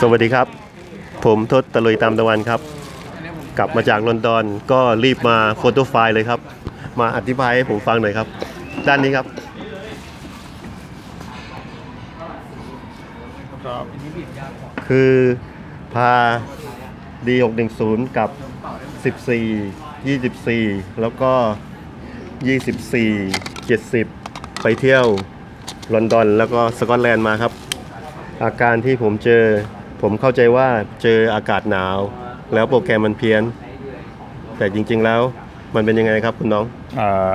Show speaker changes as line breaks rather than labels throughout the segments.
สวัสดีครับ ผมทศตะลุยตามตะวันครับ กลับมาจากลอนดอนก็รีบมาโฟโต้ไฟล์เลยครับ มาอธิบายให้ผมฟังหน่อยครับ ด้านนี้ครับ คือพา D610 กับ 14 24 แล้วก็ 24 70 ไปเที่ยวลอนดอนแล้วก็สกอตแลนด์มาครับ อาการที่ผมเจอ ผมเข้าใจว่าเจออากาศหนาว แล้วโปรแกรมมันเพี้ยน แต่จริง ๆ แล้วมันเป็นยังไงครับคุณน้อง
เอ่อ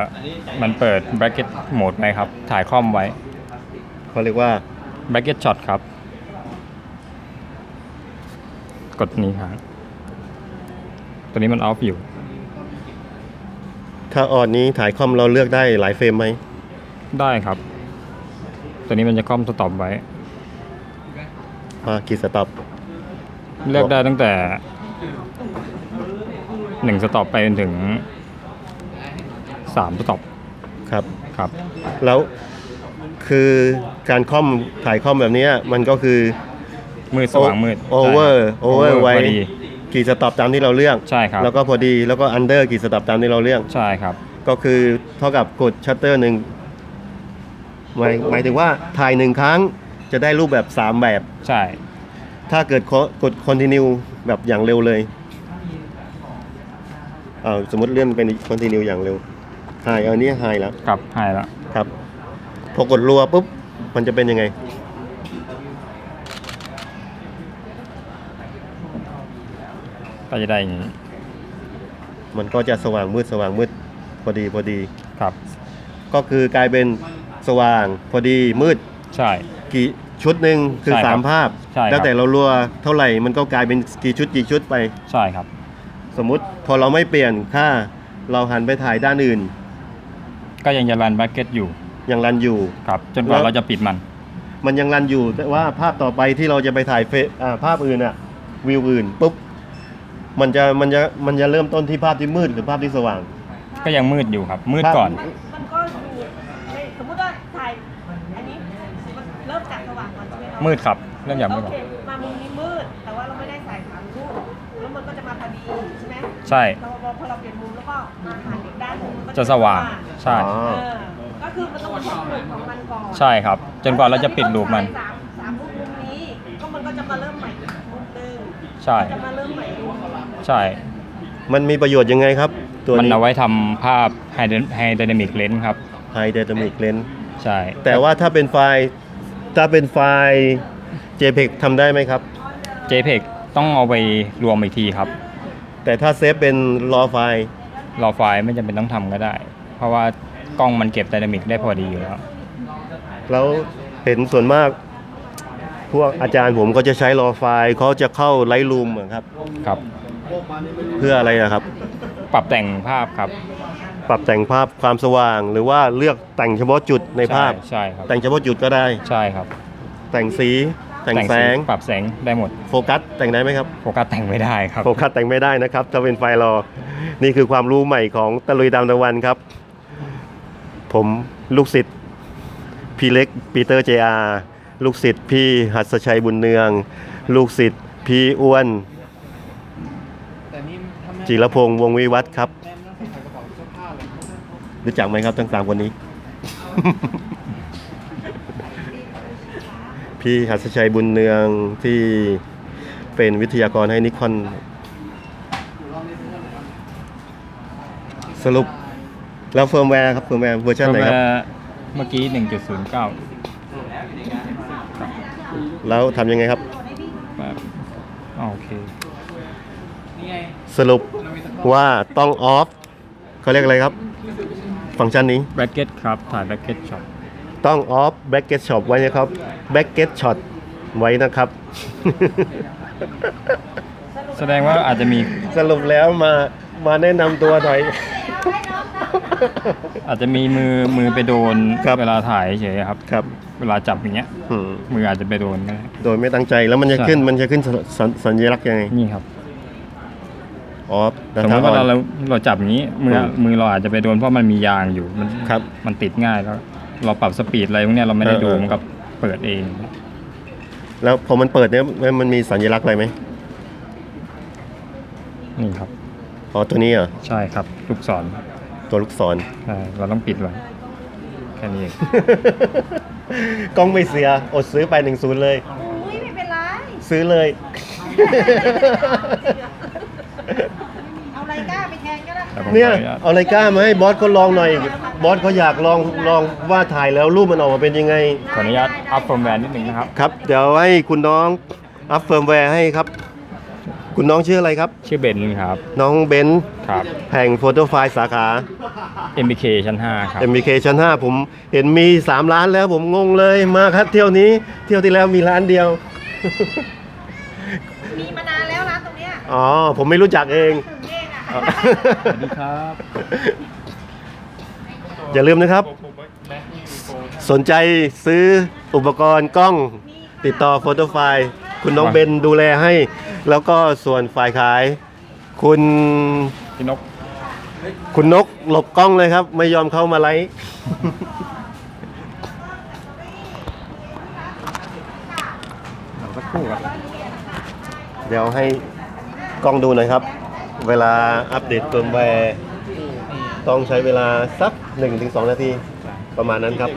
มันเปิด bracket mode ไว้ครับ ถ่ายคอมไว้
เขาเรียกว่า
bracket shot ครับ กดนี้ครับตัวนี้มัน off อยู่
ถ้าออดนี้ถ่ายคอมเราเลือกได้หลายเฟรมไหม
ได้ครับ ตัวนี้มันจะคอมสต็อปไว้
อ่ากี่สต็อป
เลือกได้ตั้งแต่หนึ่งสต็อปไปจนถึงสามสต็อป
ครับ
ครับ
แล้วคือการคอมถ่ายคอมแบบเนี้ยมันก็คือ
มืดสว่างมืด
โอเวอร์
ใช่
โอเวอร์
over
ไว้
พอดี
กี่สต็อปตามที่เราเลือก
ใช่ครับ
แล้วก็พอดีแล้วก็อันเดอร์กี่สต็อปตามที่เราเลือก
ใช่ครับ
ก็คือเท่ากับกดชัตเตอร์หนึ่งหมายหมายถึงว่าถ่ายหนึ่งครั้ง จะได้รูปแบบ 3 แบบ
ใช่
ถ้าเกิดกด continue แบบอย่างเร็วเลยเอาสมมติเลื่อนเป็น continue อย่างเร็ว high เอาเนี้ high แล้ว
ครับหายแล้ว
ครับ พอกดรัวปุ๊บ มันจะเป็นยังไง
ก็จะได้อย่างนี้
มันก็จะสว่างมืดสว่างมืดพอดีพอดี
ครับ
ก็คือกลายเป็นสว่างพอดีมืด
ใช่
กี่ชุดหนึ่งคือ
ใช่ครับ
3ภาพ
ใช่ครับ
แล้วแต่เรารัวเท่าไหร่มันก็กลายเป็นกี่ชุดกี่ชุดไป
ใช่ครับ
สมมุติพอเราไม่เปลี่ยนค่าเราหันไปถ่ายด้านอื่น
ก็ยังจะรัน bracket อยู่
ยังรันอยู่
ครับจนกว่า
แล้ว
เราจะปิดมัน
มันยังรันอยู่แต่ว่าภาพต่อไปที่เราจะไปถ่ายเฟอ่าภาพอื่นอะวิวอื่นปุ๊บมันจะมันจะมันจะเริ่มต้นที่ภาพที่มืดหรือภาพที่สว่าง
ก็ยังมืดอยู่ครับ มืด
ภาพ
ก่อน
มันก็อยู่ในสมมติว่าถ่ายอันนี้มันเริ่มจากสว่างก่อนใช่ไห มคะ
มืดครับเรื่องอย่างมืด
โอ
ก่อน
เคมามุมนี้มืด แต่ว่าเราไม่ได้ใส่ถังรูปแล้วมันก็จะมาพอดีใช่ไหม
ใช่
เราพอเราเปลี่ยนมุมแล้วก็มาหันอีกด้านหนึงมันก็
จะสว่างใช่
อ๋อ
เออก็คือมันต้องมีลูปของมันก่อน
ใช่ครับ จนกว่าเราจะปิดลูปมัน
สามสามรูปมุมนี้ ก็มันก็จะมาเริ่มใหม่อีกมุมหนึง
ใช่
จะมาเริ่มใหม่รูป
ใช่
มันมีประโยชน์ยังไงครับ ตัว
มัน
นี้
เอาไว้ทำภาพ High Dynamic Lens ครับ
High Dynamic Lens
ใช่
แต่ว่าถ้าเป็นไฟล์ ถ้าเป็นไฟล์ JPEG ทำได้ไหมครับ
JPEG ต้องเอาไปรวมอีกทีครับ
แต่ถ้าเซฟเป็น RAW ไฟล์
รอไฟล์ไม่จำเป็นต้องทำก็ได้ เพราะว่ากล้องมันเก็บ Dynamic ได้พอดีอยู่แล้ว
แล้วเห็นส่วนมาก พวกอาจารย์ผมก็จะใช้ RAW ไฟล์เขาจะเข้า Lightroom อะครับ
ครับ
เพื่ออะไรนะครับ
ปรับแต่งภาพครับ
ปรับแต่งภาพความสว่าง หรือว่าเลือกแต่งเฉพาะจุดในภาพ
ใช่ครับ
แต่งเฉพาะจุดก็ได้
ใช่ครับ
แต่งสีแต่งแสง
ปรับแสงได้หมด
โฟกัสแต่งได้ไหมครับ
โฟกัสแต่งไม่ได้ครับ
โฟกัสแต่งไม่ได้นะครับถ้าเป็นไฟล์รอ นี่คือความรู้ใหม่ของตะลุยดาวตะวันครับ ผมลูกศิษย์พี่เล็กปีเตอร์เจอาลูกศิษย์พี่หัสชัยบุญเนือง ลูกศิษย์พี่อ้วนจิรพงษ์วงศ์วิวัฒน์ครับ รู้จักไหมครับทั้งสามคนนี้ พี่หัสชัยบุญเนืองที่เป็นวิทยากรให้นิคอน สรุป แล้วเฟิร์มแวร์ครับเฟิร์มแวร์เวอร์ชันไหนครับ
เมื่อกี้ 1.09
แล้วทำยังไงครับ
แบบอ๋อโอเค
สรุปว่าต้องออฟเขาเรียกอะไรครับ ฟังก์ชันนี้
bracket ครับถ่าย bracket shot
ต้องออฟแบ็กเก็ตช็อปไว้นะครับแบ็กเก็ตช็อตไว้นะครับ
แสดงว่าอาจจะมี
สรุปแล้วมามาแนะนำตัวหน่อย
อาจจะมีมือมือไปโดน
ครับ
เวลาถ่ายเฉยๆครับ
ครับ
เวลาจับอย่างเงี้ย
อืม
มืออาจจะไปโดนก็ได้
โดยไม่ตั้งใจแล้วมันจะ
ใช่
ขึ้นมันจะขึ้นสสัญสัญลักษณ์ยังไง
นี่ครับ
ออฟ
สมมติว่าเราเราเราจับอย่างนี้มืออ
ม
มือเราอาจจะไปโดนเพราะมันมียางอยู่มัน
ครับ
มันติดง่ายแล้ว เราปรับสปีดอะไรพวกเนี้ยเราไม่ได้
เออ
ดู
เออ
มันก็เปิดเอง
แล้วพอมันเปิดเนี่ยมันมันมีสัญลักษณ์อะไรไหม
นี่ครับ
อ๋อตัวนี้เหรอ
ใช่ครับลูกศร
ตัวลูกศร
ใช่เราต้องปิดไว้แค่นี้เอง
กล้องไม่เสีย อดซื้อไปหนึ่งศูนย์เลย
อุ้ยไม่เป็นไร
ซื้อเลย
เอาไรกล้าไปแทนก็ได้
ครับผม
เนี่ยเอาอะไรกล้ามาให้บอสเขาลองหน่อย บอสเขาอยากลองลองว่าถ่ายแล้วรูปมันออกมาเป็นยังไง
ขออนุญาตอัพเฟิร์มแวร์นิดนึงนะครับ
ครับ เดี๋ยวให้คุณน้องอัพเฟิร์มแวร์ให้ครับ คุณน้องชื่ออะไรครับ
ชื่อเบนครับ
น้องเบนซ์
ครับ
แห่งโฟโต้ไฟล์สาขา
MBK ชั้น 5 ครับ
MBK ชั้น 5 ผมเห็นมี 3 ร้านแล้วผมงงเลยมาครับเที่ยวนี้ เที่ยวที่แล้วมีร้านเดียว
มีมา
อ๋อ ผมไม่รู้จักเอง
ถึงเองอะ
สวัสดีครับ
อย่าลืมนะครับ สนใจซื้ออุปกรณ์กล้องติดต่อโฟโต้ไฟล์คุณน้องเบนดูแลให้ แล้วก็ส่วนฝ่ายขาย คุณ
พี่นก
คุณนกหลบกล้องเลยครับ ไม่ยอมเข้ามาไลฟ์
เราสักครู่ครับ
เดี๋ยวให้ กล้องดูหน่อยครับ เวลาอัปเดตเฟิร์มแวร์ต้องใช้เวลาสัก 1-2 นาที ประมาณนั้นครับ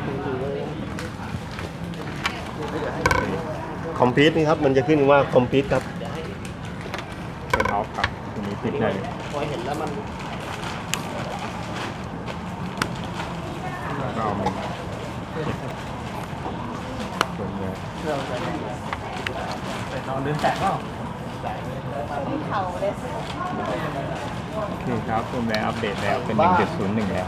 คอมพิวต์นี่ครับ มันจะขึ้นว่าคอมพิวต์ครับ
เป็นออฟครับทีนี้ปิดได้เห็นแล้วก็เอามือส่วนเลย
เข่าเลย
โอเคครับเฟิร์ มแวร์อัปเดตแล้วเป็น 1.01 แล้ว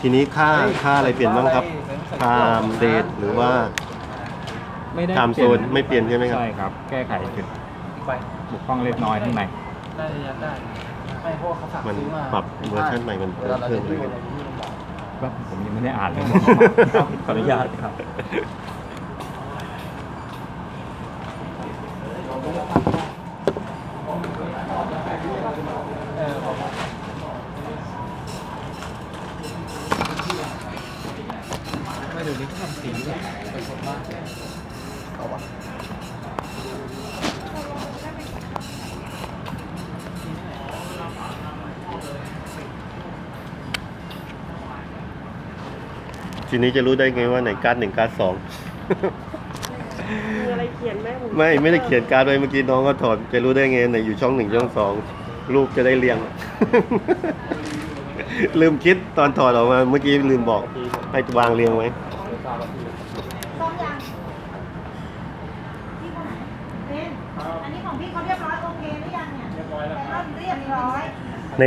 ทีนี้ค่าค่าอะไรเปลี่ยนบ้างครับไทม์เดทหรือว่า
ไม่ได้
ไทม์โซนไม่เปลี่ยนใช่ไหมครับ
ใช่ครับ แก้ไขจุดบกพร่องเล็กน้อยข้างใน
น่าจะยัดได้ไม่เพราะว่าเขาฝาก
มัน
ซื้อมา
ปรับเวอร์ชันใหม่มันเพิ่มเพิ่มเลยกัน
ว่าผมยังไม่ได้อ่านเลย ขออนุญาตครับ
นี้
จะรู้ได้ไงว่าไหนการ์ดหนึ่งการ์ดสอง
มีอะไรเขียนไหมผม
ไม่ไม่ได้เขียนการ์ดไว้เมื่อกี้น้องก็ถอดจะรู้ได้ไงไหนอยู่ช่องหนึ่งช่องสองรูปจะได้เรียง ลืมคิดตอนถอดออกมาเมื่อกี้ลืมบอกให้วางเรียงไว้
ซ่อมยังพี่คนไหนเบนอันนี้ของพี่เขาเรียบร้อยโอเคหรือยังเนี่ยเรียบร้อยแล้วเรียบร้อย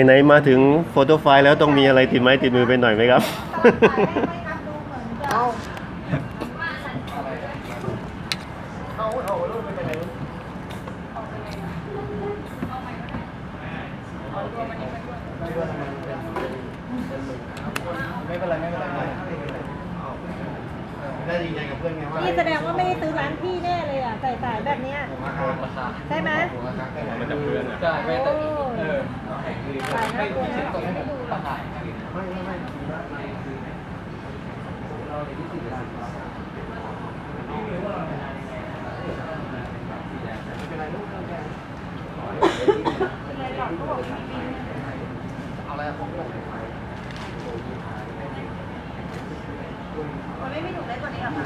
ไหนๆมาถึงโฟโต้ไฟล์แล้วต้องมีอะไรติดไม้ติดมือไปหน่อยไหมครับ
ตอนถ่ายให้ไม่นับดูเหมือนจะ
ไม่เป็นไรไม่เป็นไร
ได้ดีใจกับเพื่อนไงว่า
นี่แสดงว่าไม่ได้ซื้อร้านพี่แน่เลยอะใส่สายแบบเนี้ย
ราคา
ใช่ไหม
มันจะเพื่อนอะ
ใช่ไม่แต่เออ
สายน่า
ไม่
กลัว
เช็ด
นะ
ตรงให้ผมราคา เอาอะไรของผม
มัน ไม่มีถุงเล็กกว่านี้หรอคะ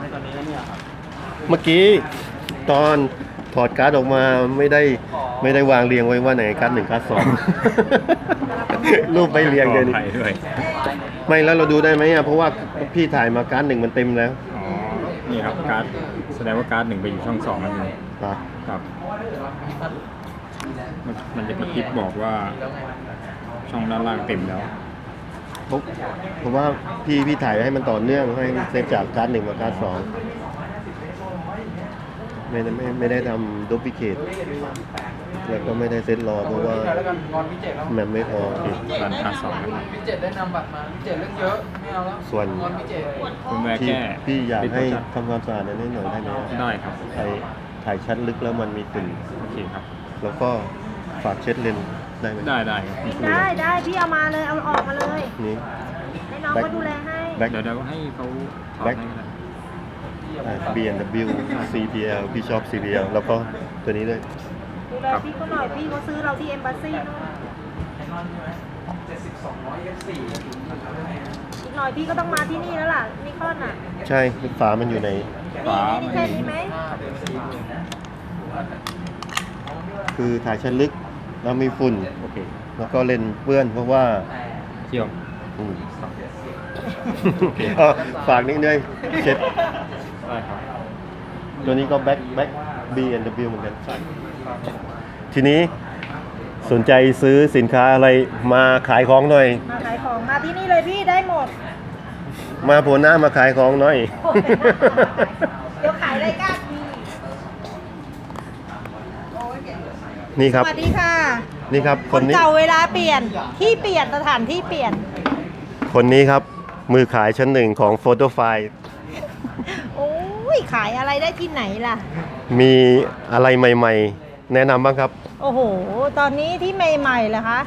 ในตอนนี้เนี่ยครับ
เมื่อกี้ตอนถอดการ์ดออกมาไม่ได้ไม่ได้วางเรียงไว้ว่าไหนการ์ดหนึ่งการ์ดสองรูปไม่เรียงเลย
ข
นี่
ออภัด้วย
ไม่แล้วเราดูได้ไหมอะเพราะว่าพี่ถ่ายมาการ์ดหนึ่งมันเต็มแล้ว
อ๋อนี่ครับการ์ดแสดงว่าการ์ดหนึ่งไปอยู่ช่องสองแล้วนี่
ครับ
ครับมันมันจะกระพริบบอกว่าช่องด้านล่างเต็มแล้ว
เพราะเพราะว่าพี่พี่ถ่ายให้มันต่อเนื่องให้เซฟจากการ์ดหนึ่งมาการ์ดสองไม่ได้ไม่ไม่ได้ทำดูพิเคทแล้วก็ไม่ได้เซตรอเพราะว่า
แล้วกันงอนพี่เจ็ดแล้ว
แมมไม่พออีก
ร้านการ์ดสองนะครับ
พี่เจ็ดได้นำบัตรมาพี่เจ็ดเรื่องเยอะไม่เอาแล้ว
ส่วน
งอนพี่เจ็ด
คุณแม่
พี่
แก้
พี่อยากให้
ปิดโทรศัพท์
ทำความสะอาดนิดหน่อยได้ไหม
ได้ครับ
ถ่ายถ่ายชั้นลึกแล้วมันมีฝุ่น
โอเคครับ
แล้วก็ฝากเช็ดเลนส์ ได้ไหม
ได้ได้ครับ
ได้ได้พี่เอามาเลยเอาออกมาเลย
นี่
ให้น้อง
แบ็ค
ก็ดูแลให้
แบ็ค
เดี๋ยวเดี๋ยวให้เขาถอด
แบ็ค
ให้ก็ได้
B&W CPL พี่ชอบ CPL แล้วก็ตัวนี้ด้วย
ดูแลพี่เขาหน่อยพี่เขาซื้อเราที่เอมบ s ซีนู่นอีกหน่อยพี่ก็ต้องมาที่นี่แล้วล่ะนิคอนอะ
ใช่ฝามันอยู่ไหน
นี่นี่ใช่นี้ไหม
คือถ่ายชั้นลึก แล้วมีฝุ่น
โอเค
แล้วก็เลนส์เปื้อนเพราะว่า
เที่ยว
อืมอะฝากนิดนึงเช็ด
ได้ครับ
ตัวนี้ก็แบ็คแบ็ค B W เหมือนกัน ทีนี้สนใจซื้อสินค้าอะไรมาขายของหน่อย
มาขายของมาที่นี่เลยพี่ได้หมด
มาโผล่หน้ามาขายของหน่อย
เดี๋ยวขายรายการ
นี่ค
ส
รับ
วัสดีค่ะ
นี่ครับ
ค
คน
น
นี้
เก่าเวลาเปลี่ยนที่เปลี่ยนสถานที่เปลี่ยน
คนนี้ครับ มือขายชั้นหนึ่งของโฟโต้ไฟล์
โอ้ยขายอะไรได้ที่ไหนล่ะ
มีอะไรใหม่ๆ แนะนำบ้างครับ
โอ้โห ตอนนี้ที่ใหม่ๆเหรอคะ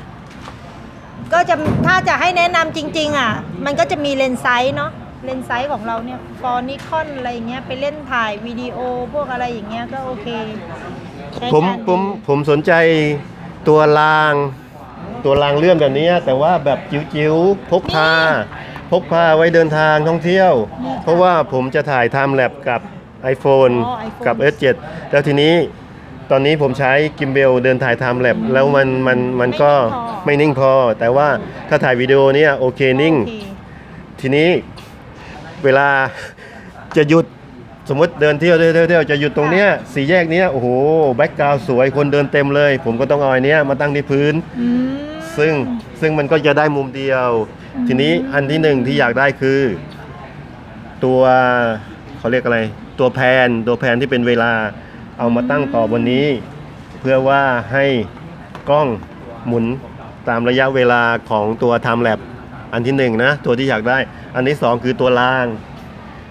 ก็จะถ้าจะให้แนะนำจริง ๆ อะ มันก็จะมีเลนส์ไซส์เนาะ เลนส์ไซส์ของเราเนี่ยฟอนิคอนอะไรอย่างเงี้ยไปเล่นถ่ายวิดีโอพวกอะไรอย่างเงี้ยก็โอเค ใช้
ผม
งานดี
ผมผมสนใจตัวราง ตัวรางเลื่อนแบบนี้ แต่ว่าแบบจิ๋วๆพกพาพกพาไว้เดินทางท่องเที่ยว เพราะว่าผมจะถ่ายไทม์แลปกับ iPhone
อ๋อ iPhone
กับ S7 แล้วทีนี้ตอนนี้ผมใช้กิมเบลเดินถ่ายไทม์แลปแล้วมันมันมันก็ไม่นิ่งพอ แต่ว่าถ้าถ่ายวิดีโอเนี่ยโอเคนิ่ง
โอเค
ทีนี้เวลาจะหยุด สมมติเดินเที่ยวเที่ยวเที่ยวเที่ยวจะหยุดตรงเนี้ยสี่แยกเนี้ยโอ้โหแบ็กกราวสวยคนเดินเต็มเลย ผมก็ต้องเอาอันเนี้ยมาตั้งที่พื้น
อืม
ซึ่งซึ่งมันก็จะได้มุมเดียว ทีนี้อันที่หนึ่งที่อยากได้คือ ตัวเขาเรียกอะไร ตัวแพนตัวแพนที่เป็นเวลาเอามาตั้งต่อบนนี้ เพื่อว่าให้กล้องหมุนตามระยะเวลาของตัว time lapse อันที่หนึ่งนะตัวที่อยากได้ อันที่สองคือตัวราง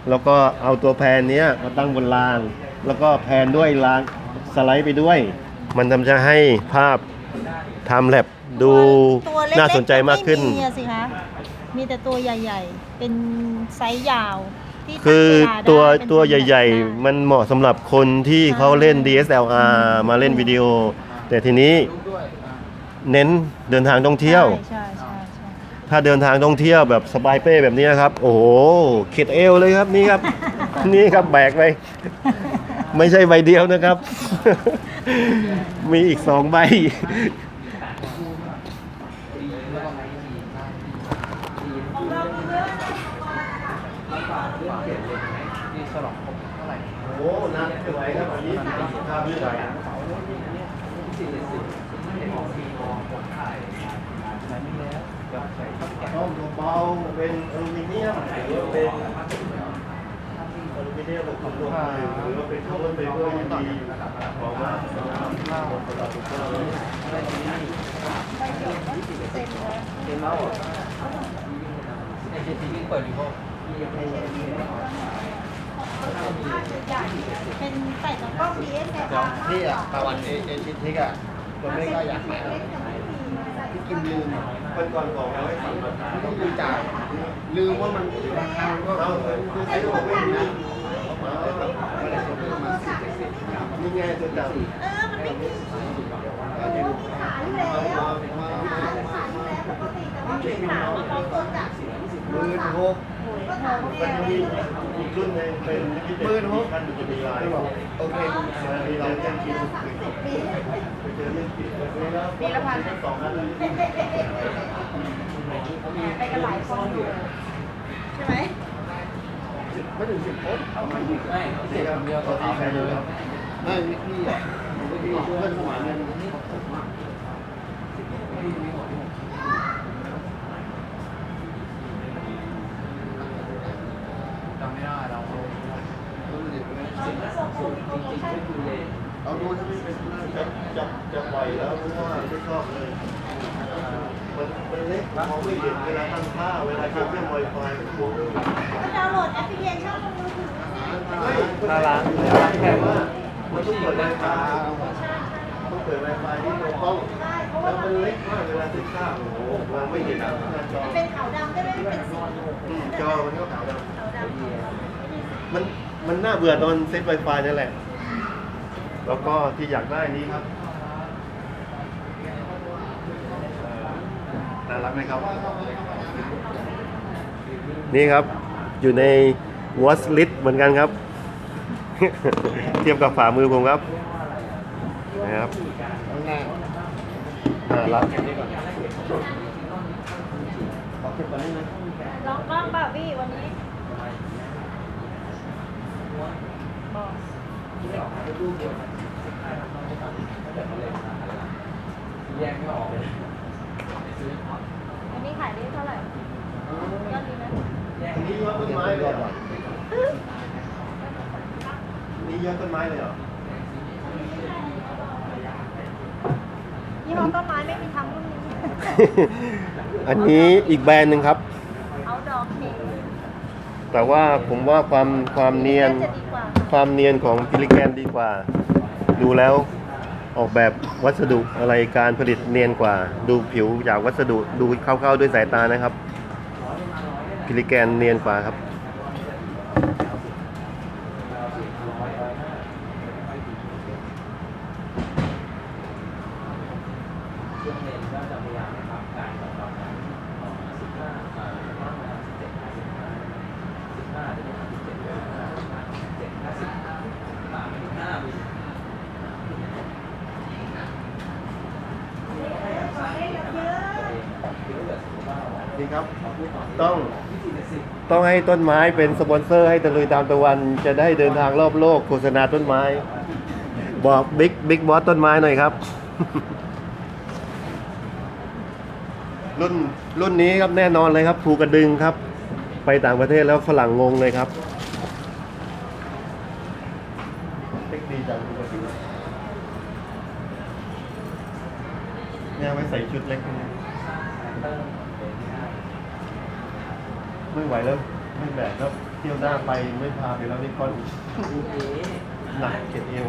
แล้วก็เอาตัวแพนเนี้ยมาตั้งบนราง แล้วก็แพนด้วยรางสไลด์ไปด้วย มันทำจะให้ภาพ time lapse ดู
ตัวเล็กๆ
น่าสนใจมากขึ้น
ไมีอะสิคะมีแต่ตัวใหญ่ ๆ เป็นไซส์ยาวที่ตั้ง
คือ
เวลาได้
ตัว
เป็น
ตัวใหญ่
ได้
ๆ มันเหมาะสำหรับคนที่เขาเล่น DSLR มาเล่นวิดีโอ แต่ทีนี้เน้นเดินทางท่องเที่ยว
ใช่ใช่ใช่
ถ้าเดินทางท่องเที่ยวแบบสบายเป้แบบนี้ครับ โอ้โหเข็ดเอวเลยครับนี่ครับ นี่ครับแบกไปไม่ใช่ใบเดียวนะครับ มีอีกสองใบ โอ้นักไม่ไหวครับอันนี้ครับไม่ไหวต้องเบาๆเป็นอลูมิเนียมหรือว่าเป็นอลูมิเนียมแบบทำลงไปหรือว่าเป็นข้าวมันเบเกอร์ยังดีบอกว่า
เป็นใส่กับกล้อง DSLR
นี่อะตะวันเอเอชิทิกอะคนไม่ก็อยากไปแล้วที่กินลืม
เป็นก่อนบอกแล้วให้ทำมา
ต้องดูจ่ายลืมว่ามันราคามันก็
เอาคือใช้ตัวเป็นนะนี่ไงตัวจับ
เออมันไม่มีขายอยู่แล้วขายแล้ว เด็กสาวมาพร้อมตัวจาก
หมื่นหก
ก็ทำ
มั
เนี่ย
นมีอีกรุ่นหนึงเป็นที่
หมื่นหก
ท่านจะมีลาย
ไม่บอกโอเค
มีลายเส้นคิดไปเจอเรื่องคิดเลยแล้ว
ปีละพัน
สองอันเลย
ไปกันหลายคนอยู่ใช่ไหม
ไม่ถึงสิบคนไม่เจ็ดคนเดียวต่อทีใครเลยไม่พี่อะพี่เพื่อนสมัยนั้นจำไม่ได้เรา เราดูถ้าไม่เป็น
จะจะจะปล่อยแล้วเพราะว่าไม่ชอบเลยมันมันเล็กมองไม่เห็นเวลาตั้งค่าเวลาเชื่อมไวไฟมันมอง
ก็ดาวน์โหลดแอปพลิเคชันบนมือถือ
น่ารักแค่ว่ามันต้องเปิดไวไฟต้องเปิดไวไฟที่ตรงห้องแล้วมันเล็กมากเวลาติดข้าวโอ้โหมองไม่เห็นหน้าจอ
เป็นขาวดำได้ไหมเป็นสี
จอมันก็ขาวดำมันมันน่าเบื่อตอนเซตไวไฟนั่นแหละ แล้วก็ที่อยากได้นี้ครับเอ่อน่ารักไหมครับ นี่ครับอยู่ใน watch list เหมือนกันครับ เทียบกับฝ่ามือผมครับนะครับ
ข้างหน้า
น่ารัก
ขอเก็บก่อนได้ไหม
ลองกล้องเปล่าพี่วันนี้บอก อันนี้ขายได้เท่าไหร่ยอดดีไหม
อันนี้ยอดต้นไม้เลยเหรอนี่ยอดต้นไม้เลยเหรอ
ยี่ห้อต้นไม้ไม่มีทำรุ่นนี้
อันนี้อีกแบรนด์หนึ่งครับ
เอาดอกเค้ก
แต่ว่าผมว่าความความเนียน
จะดีกว่า
ความเนียนของพิลิแกนดีกว่า ดูแล้ว ออกแบบวัสดุอะไรการผลิตเนียนกว่า ดูผิวจากวัสดุดูเข้าๆด้วยสายตานะครับพิลิแกนเนียนกว่าครับ นี่ครับ ต้อง ต้องให้ต้นไม้เป็นสปอนเซอร์ให้ตะลุยตามตะวันจะได้เดินทางรอบโลกโฆษณาต้นไม้ บอกบิ๊กบิ๊กบอสต้นไม้หน่อยครับ รุ่นรุ่นนี้ครับแน่นอนเลยครับภูกระดึงครับ ไปต่างประเทศแล้วฝรั่งงงเลยครับเทคดีจังภูกระดึงเนี่ยไว้ใส่ชุดเล็กนะ ไม่ไหวแล้วไม่แบกแล้วเที่ยวหน้าไปไม่พาไปแล้วนี่ก้อนหนักเก็บเอว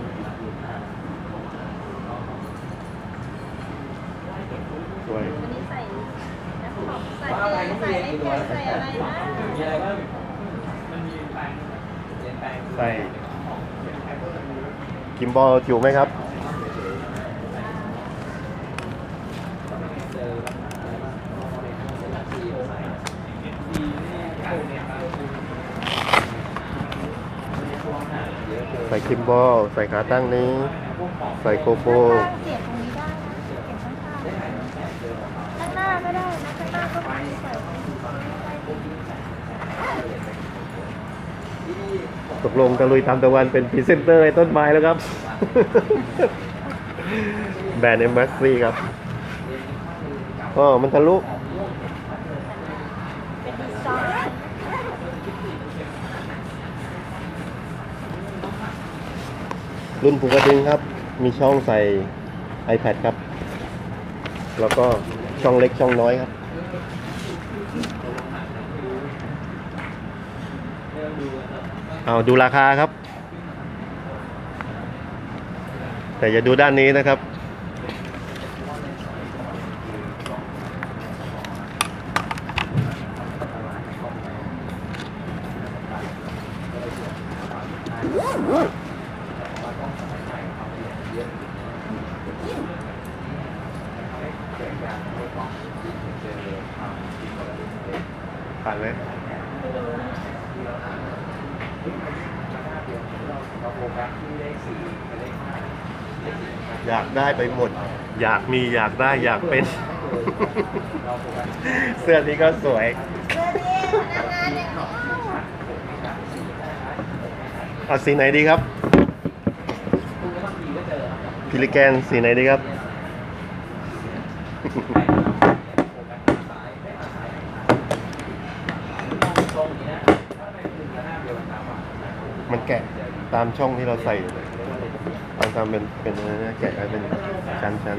สวย
วันนี้ใส่แอปของใส่อะไรใส่ไอแพดใส่อะไรนะ
มีอะไรบ้าง
ใส่กิมบอลจิ๋วไหมครับ ใส่คิม บอลใส่ขาตั้งนี้ ใส่โกโปร
เสียบตรงนี้ได้นะเก็บข้างๆข้างหน้าก็ได้นะข้างหน้าก็มีใส่
ตกลงตะลุยตามตะวันเป็นพรีเซนเตอร์ไอ้ต้นไม้แล้วครับ แบรนด์เอ็มบัสซี่ครับอ๋อมันทะลุ
เป็นดีไซน์
รุ่นผูกระดึงครับ มีช่องใส่ iPad ครับ แล้วก็ช่องเล็กช่องน้อยครับ เอาดูราคาครับ แต่อย่าดูด้านนี้นะครับ ผ่านไหม อยากได้ไปหมด อยากมีอยากได้อยากเป็น เสื้อนี้ก็สวย
เสื้อนี้พนักงา
สีไหนดีครับพิลิแกนสีไหนดีครับ มันแกะตามช่องที่เราใส่ตาม ตามเป็นเป็นอะไรนะแกะให้เป็นชั้นชั้น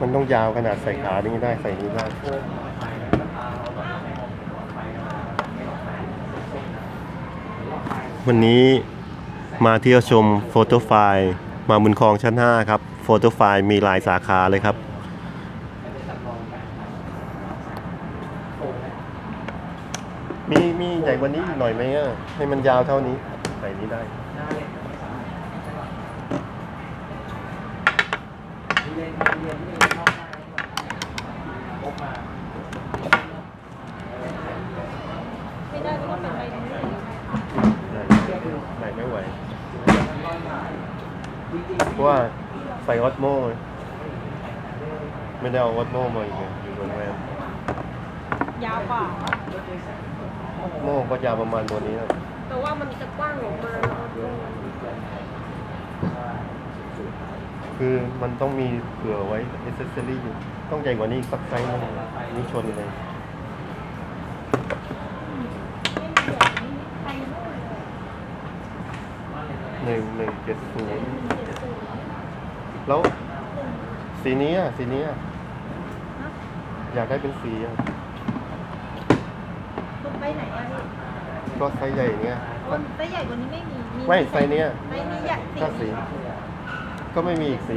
มันต้องยาวขนาดใส่ขานี้ได้ใส่นี้ได้วันนี้มาเที่ยวชมโฟโต้ไฟล์มาบุญคลองชั้น 5 ครับ โฟโต้ไฟล์มีหลายสาขาเลยครับ มีมีใหญ่กว่านี้อีกหน่อยไหมอะ ให้มันยาวเท่านี้ใส่นี้ได้
ไม่ได้ก็ต้องเป็นไปนี้
ใส่ไม่ไหว เพราะว่าใส่ออสโมไม่ได้เอาออสโมมาอีกไงอยู่โรงแรม
ยาวกว่า
โมก็ยาวประมาณตัวนี้นะ
แต่ว่ามันจะกว้างออกมาแล้ว
คือมันต้องมีเผื่อไว้เอเซสซอรี่อยู่ ต้องใหญ่กว่านี้อีกสักไซส์หนึงนี่ชนเลย ห นึ่งหนึ่งเจ็ดศูนย์แล้วสีนี้อะ สีนี้อะ อยากได้เป็นสีอะ
คุณไปไหนอะพี่
ก็ไซส์ใหญ่อย่างเงี้ย
คนไซส์ใหญ่กว่านี้ไม่มี
ไม่ไซส์เนี้ย
ไซส์นี้ใหญ่
ถ้าสี ก็ไม่มีอีกสี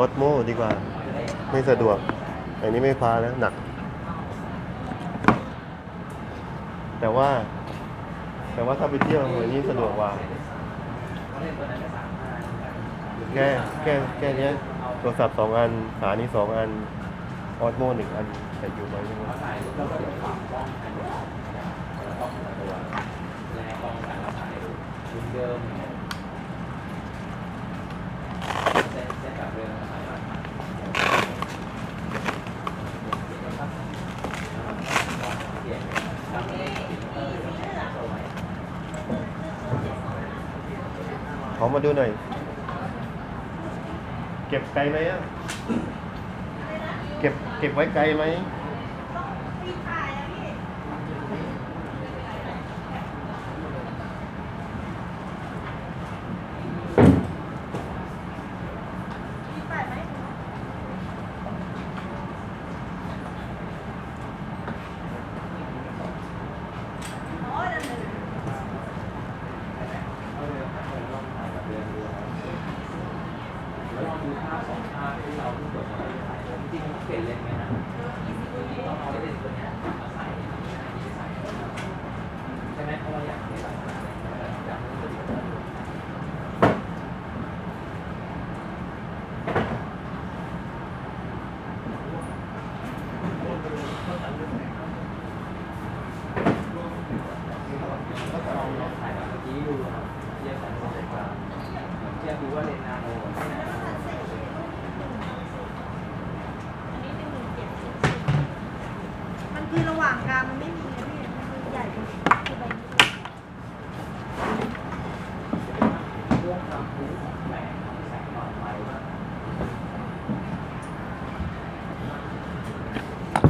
ออสโมดีกว่า ไม่สะดวก อันนี้ไม่พาแล้วหนัก แต่ว่า แต่ว่าถ้าไปเที่ยวอันนี้สะดวกกว่าแก้แก้แก้เนี้โทรศัพท์สองอันขานี้สองอัน ออสโมหนึ่งอันใส่อยู่ไหมไม่รู้ขอม มาดูหน่อย เก็บไกลไหมอะเก็บเก็บไว้ไกลไหม
มันคือระหว่างกลางมันไม่มีไงพี่มันคือใหญ่กว่าคือใบนี้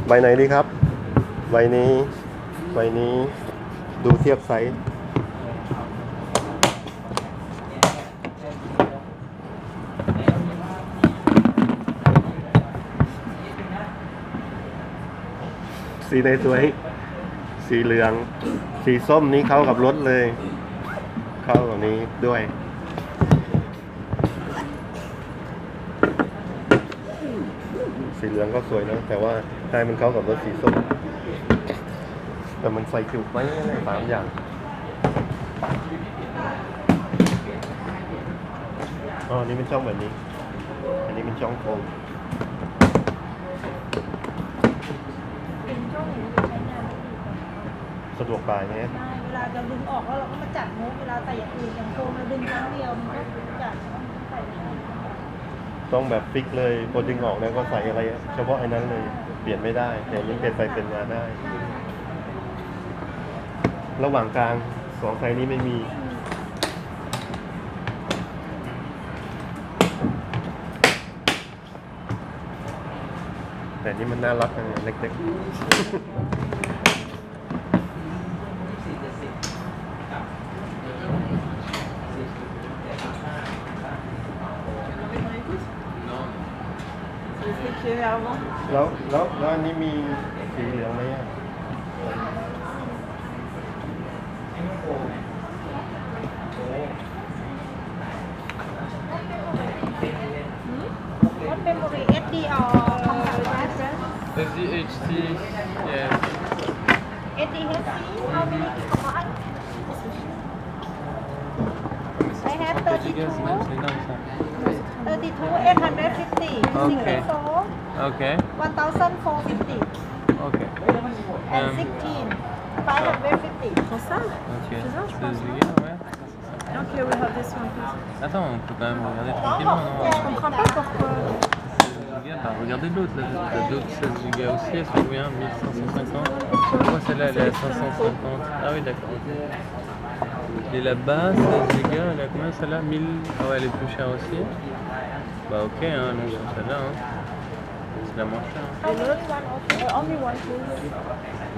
ใบไหนดีครับ ใบนี้ ใบนี้ดูเทียบไซส์สีในสวย สีเหลือง สีส้มนี้เข้ากับรถเลย เข้ากับนี้ด้วยสีเหลืองก็สวยนะ แต่ว่า ให้มันเข้ากับรถสีส้มแต่มันใส่จุกไว้อะไรสามอย่างอ๋อนี่เป็นช่องแบบนี้ อันนี้เป็นช่องโค้ง
เป็นช่องอย่างนี้ใช้งานไม่ดีกว่า
สะดวกกว่าไง
ได้เวลาจะดึงออกแล้วเราก็มาจัดโน้ตเวลาใส่อย่างอื่นอย่างโฟมเราดึงครั้งเดียวมันก็จัดใส่ไม่ได้
ต้องแบบฟิกเลยพอดึงออกแล้วก็ใส่อะไร เฉพาะไอ้นั้นเลย เปลี่ยนไม่ได้แต่ยังเปลี่ยนไปเป็นยาได้ ระหว่างกลางสองไซนี้ไม่มีแต่นี่มันน่ารักจัเล็กๆ J'ai fait avant. แล้วแล้วแล้วอันนี้มี
1450
okay.
and
Um,
16 550
Pour ça
Ok.
Je
16
pense.
gigas, ouais.
Ok, we have this one, please.
Attends, on peut quand même regarder tranquillement, non
Je comprends pas pourquoi.
16 gigas, bah regardez l'autre, là, la d'autres 16 gigas aussi, elles sont combien 1550 Pourquoi celle-là elle est à 550 Ah oui, d'accord. Et là-bas, 16 gigas, elle est à combien celle-là? 1000 Ah ouais, elle est plus chère aussi. Bah ok, hein, allons sur celle-là. Hein. C'est la moins chère.
And another one also. Uh, only one, please.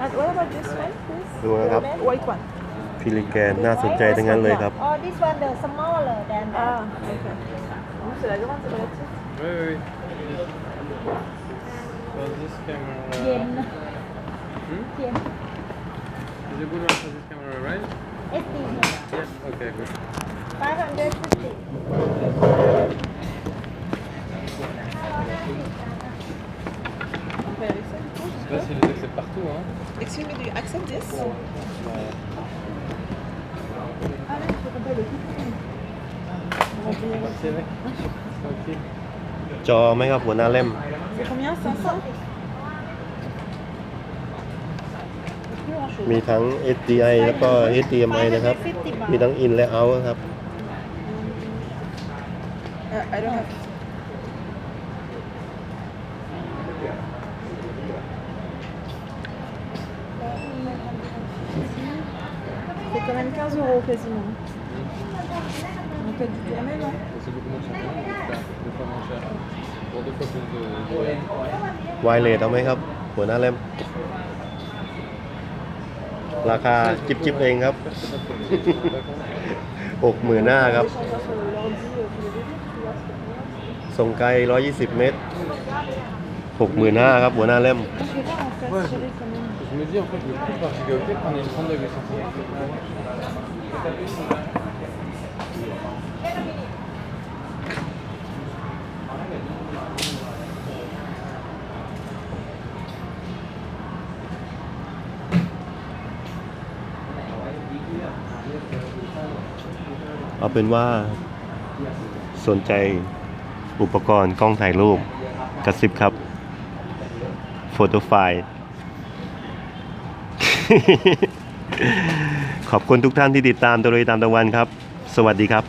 And what about this one, please?
ดูนะครับ
White one.
ฟิลิแกนน่าสนใจทั้งนั้นเลยครับ
or this one the smaller than that
Ah, ok. Nous, c'est la grande, c'est pas la petite.
Oui, oui, oui. For this camera.
เย็น
Hmm?
เย็น
Is it good one for this camera, right?
SD
Yes. Okay, good.
550
Sais pas si les acceptent partout, hein.
Excuse me, do you accept this?
Ouais.
Ah non, il faut qu'on paye le coup. On va payer.
Merci, mec. Tranquille.
จอไหมครับหัวหน้าเล่ม
C'est combien 500 Plus grand chose.
มีทั้ง HDI แล้วก็ HDMI นะครับ
550บาท
มีทั้ง in และ out ครับ
Uh, I don't have.
ไวเลสเอาไหมครับ หัวหน้าเล่ม ราคาจิบจิบๆเองครับ หกหมื่นหน้าครับ
On va sur l'ordi, euh, vous l'avez vu, tu vois, c'est combien
ส่งไกล120เมตรหกหมื่นห้าครับ หัวหน้าเล่ม
Je vais voir en fait,
Ouais.
gérer quand même.
Je me dis en fait le prix par gigaoctet on est une 32
เอาเป็นว่าสนใจอุปกรณ์กล้องถ่ายรูปกระซิบครับโฟโต้ไฟล์ขอบคุณทุกท่านที่ติดตามตะลุยตามตะวันครับ สวัสดีครับ